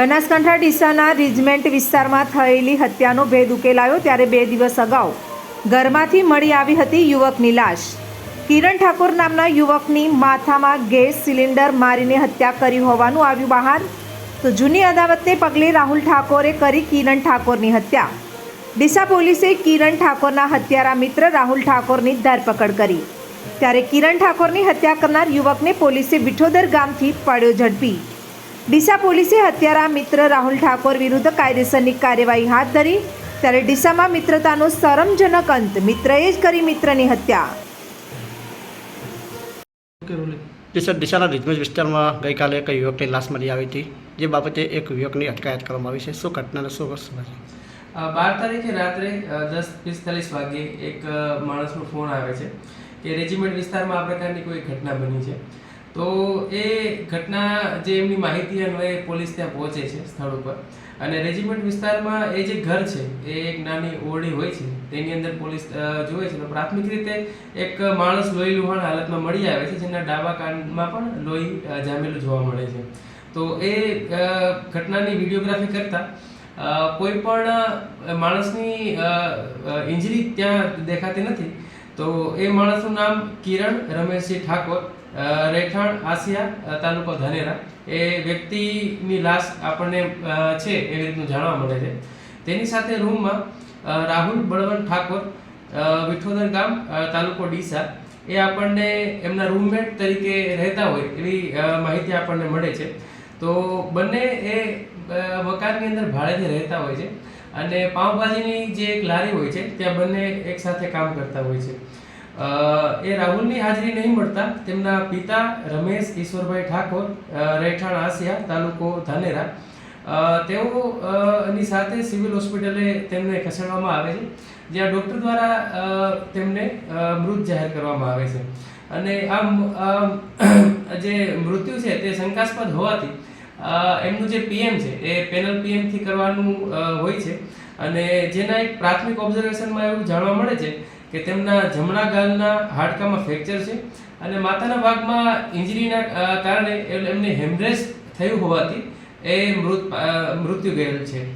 બનાસકાંઠા ડીસાના રિજમેન્ટ વિસ્તારમાં થયેલી હત્યાનો ભેદ ઉકેલાયો ત્યારે બે દિવસ અગાઉ ઘરમાંથી મળી આવી હતી યુવકની લાશ. કિરણ ઠાકોર નામના યુવકની માથામાં ગેસ સિલિન્ડર મારીને હત્યા કરી હોવાનું આવ્યું બહાર. તો જૂની અદાવતને પગલે રાહુલ ઠાકોરે કરી કિરણ ઠાકોરની હત્યા. ડીસા પોલીસે કિરણ ઠાકોરના હત્યારા મિત્ર રાહુલ ઠાકોરની ધરપકડ કરી. ત્યારે કિરણ ઠાકોરની હત્યા કરનાર યુવકને પોલીસે વિઠોદર ગામથી પાડ્યો ઝડપી. ડીસા પોલીસે હત્યારા મિત્ર રાહુલ ઠાકોર વિરુદ્ધ કાયદેસરની કાર્યવાહી હાથ ધરી. ત્યારે ડીસામાં મિત્રતાનો શરમજનક અંત મિત્રએ જ કરી મિત્રની હત્યા. ડીસા ડીસાના રિજમેજ વિસ્તારમાં ગઈકાલે એક યુવકની લાશ મળી આવી હતી. જે બાબતે એક યુવકની અટકાયત કરવામાં આવી છે. શું ઘટનાને શું વસ્તુ બાર તારીખે રાત્રે દસ પિસ્તાલીસ વાગ્યે એક માણસનો ફોન આવે છે કે રેજિમેન્ટ વિસ્તારમાં આ પ્રકારની કોઈ ઘટના બની છે. તો એ ઘટના જે એમની માહિતી અન્વયે પોલીસ ત્યાં પહોંચે છે સ્થળ ઉપર. અને રેજિમેન્ટ વિસ્તારમાં એ જે ઘર છે, એ એક નાની ઓરડી હોય છે, તેની અંદર પોલીસ જોવે છે. પ્રાથમિક રીતે એક માણસ લોહી લુહાણ હાલતમાં મળી આવે છે, જેના ડાબા કાનમાં પણ લોહી જામેલું જોવા મળે છે. તો એ ઘટનાની વિડીયોગ્રાફી કરતા કોઈ પણ માણસની ઇન્જરી ત્યાં દેખાતી નથી. તો એ માણસનું નામ કિરણ રમેશજી ઠાકોર રહેઠાણ આસિયા તાલુકો ધાનેરા. એ વ્યક્તિની લાશ આપણને છે એવી રીતનું જાણવા મળે છે. તેની સાથે રૂમમાં રાહુલ બળવંત ઠાકોર વિઠોદર ગામ તાલુકો ડીસા. એ આપણને એમના રૂમમેટ તરીકે રહેતા હોય એવી માહિતી આપણને મળે છે. તો બંને એ મકાનની અંદર ભાડેથી રહેતા હોય છે. અને પાઉંભાજીની જે એક લારી હોય છે, ત્યાં બંને એક સાથે કામ કરતા હોય છે. એ રાહુલની હાજરી નહીં મળતા, તેમના પિતા રમેશ ઈશ્વરભાઈ ઠાકોર રહેઠાણ આસિયા, તાલુકો ધાનેરા. તેઓ ની સાથે સિવિલ હોસ્પિટલે તેમને ખસેડવામાં આવે છે, જ્યાં ડૉક્ટર દ્વારા તેમને મૃત જાહેર કરવામાં આવે છે. અને આ જે મૃત્યુ છે, તે શંકાસ્પદ હોવાથી એમનું જે પીએમ છે, એ પેનલ પીએમથી કરવાનું હોય છે. અને જેના એક પ્રાથમિક ઓબ્ઝર્વેશનમાં એવું જાણવા મળે છે કે તેમના જમણા ગાલના હાડકામાં ફ્રેક્ચર છે અને માથાના ભાગમાં ઇન્જરીના કારણે એમ- એમને હેમરેજ થયું હોવાથી એ મૃત મૃત્યુ ગયેલ છે.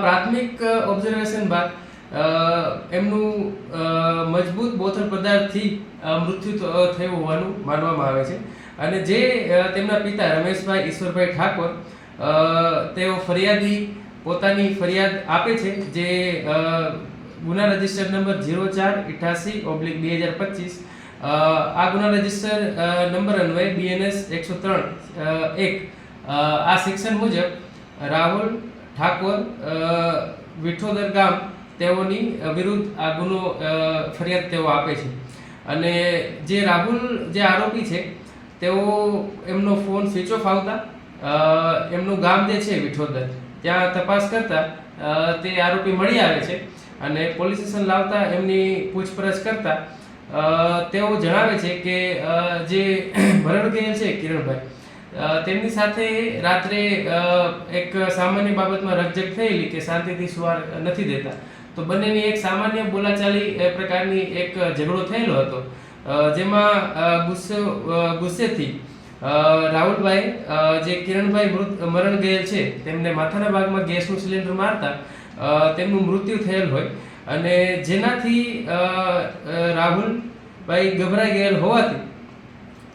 પ્રાથમિક ઓબ્ઝર્વેશન બાદ એમનું મજબૂત બોથલ પદાર્થથી મૃત્યુ થયું હોવાનું માનવામાં આવે છે. અને જે તેમના પિતા રમેશભાઈ ઈશ્વરભાઈ ઠાકોર તેઓ ફરિયાદી, પોતાની ફરિયાદ આપે છે જે ગુના રજિસ્ટર નંબર ઝીરો ચાર ઇઠાસી ઓબ્લિક બે હજાર પચીસ આ ગુના રજિસ્ટર નંબર અન્વયે બીએનએસ એકસો ત્રણ એક આ સેક્શન મુજબ રાહુલ ઠાકોર વિઠોદર ગામ તેઓની વિરુદ્ધ આ ગુનો ફરિયાદ તેઓ આપે છે. અને જે રાહુલ જે આરોપી છે, તેઓ એમનો ફોન સ્વિચ ઓફ આવતા એમનું ગામ જે છે વિઠોદર ત્યાં તપાસ કરતા તે આરોપી મળી આવે છે અને પોલીસ સ્ટેશન લાવતા, એમની પૂછપરછ કરતા તેઓ જણાવે છે કે જે મરણ ગયેલ છે કિરણભાઈ તેમની સાથે રાત્રે એક સામાન્ય બાબતમાં રકઝક થયેલી કે શાંતિથી સુવાર નથી દેતા. તો બંનેની એક સામાન્ય બોલાચાલી એ પ્રકારની એક ઝઘડો થયેલો હતો. જેમાં ગુસ્સે ગુસ્સેથી રાહુલભાઈ જે કિરણભાઈ મૃત, મરણ ગયેલ છે, તેમને માથાના ભાગમાં ગેસનું સિલિન્ડર મારતા તેમનું મૃત્યુ થયેલ હોય. અને જેનાથી રાહુલભાઈ ગભરાઈ ગયેલ હોવાથી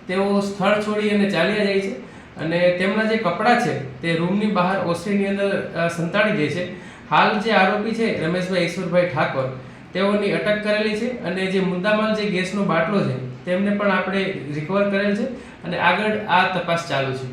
તેઓ સ્થળ છોડી અને ચાલ્યા જાય છે. અને તેમના જે કપડાં છે, તે રૂમની બહાર ઓસરીની અંદર સંતાડી દે છે. હાલ જે આરોપી છે, રમેશભાઈ ઈશ્વરભાઈ ઠાકોર, તેઓની અટક કરેલી છે અને જે મુદ્દામાલ જે ગેસનો બાટલો છે, તેમને પણ આપણે રિકવર કરેલ છે અને આગળ આ તપાસ ચાલુ છે.